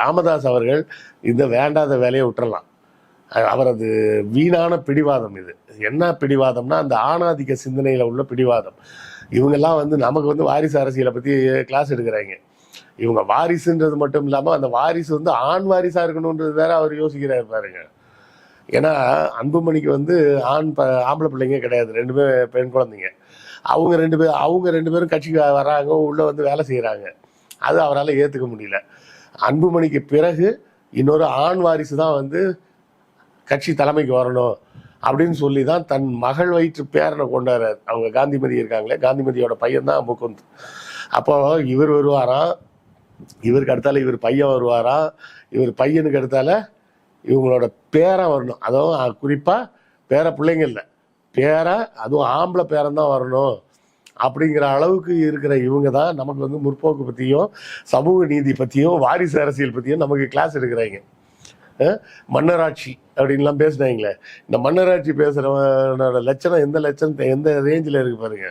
ராமதாஸ் அவர்கள் இந்த வேண்டாத வேலையை விட்டுறலாம். அவரது வீணான பிடிவாதம் இது. என்ன பிடிவாதம்னா அந்த ஆணாதிக்க சிந்தனையில் உள்ள பிடிவாதம். இவங்கெல்லாம் வந்து நமக்கு வந்து வாரிசு அரசியலை பற்றி கிளாஸ் எடுக்கிறாங்க. இவங்க வாரிசுன்றது மட்டும் இல்லாமல் அந்த வாரிசு வந்து ஆண் வாரிசாக இருக்கணுன்றது வேற அவர் யோசிக்கிறார் பாருங்க. ஏன்னா அன்புமணிக்கு வந்து ஆண் ப ஆம்பளை பிள்ளைங்க கிடையாது. ரெண்டு பேர் பெண் குழந்தைங்க. அவங்க ரெண்டு பேர் அவங்க ரெண்டு பேரும் கட்சிக்கு வராங்க உள்ளே வந்து வேலை செய்கிறாங்க அது அவரால் ஏற்றுக்க முடியல. அன்புமணிக்கு பிறகு இன்னொரு ஆண் வாரிசு தான் வந்து கட்சி தலைமைக்கு வரணும் அப்படின்னு சொல்லி தான் தன் மகள் வயிற்று பேரனை கொண்டாடுறார் அவங்க காந்திமதி இருக்காங்களே காந்திமதியோட பையன் தான் முகுந்த். அப்போ இவர் வருவாராம் இவருக்கு அடுத்தால இவர் பையன் வருவாராம் இவர் பையனுக்கு அடுத்தால இவங்களோட பேரன் வரணும். அதுவும் குறிப்பாக பேர பிள்ளைங்க இல்லை பேரை அதுவும் ஆம்பளை பேரன் தான் வரணும். அப்படிங்கிற அளவுக்கு இருக்கிற இவங்க தான் நமக்கு வந்து முற்போக்கு பற்றியும் சமூக நீதி பற்றியும் வாரிசு அரசியல் பற்றியும் நமக்கு கிளாஸ் எடுக்கிறாங்க. மன்னராட்சி அப்படின்லாம் பேசினாங்களே. இந்த மன்னராட்சி பேசுகிறவனோட லட்சணம் எந்த லட்சணத்தை எந்த ரேஞ்சில் இருக்கு பாருங்க.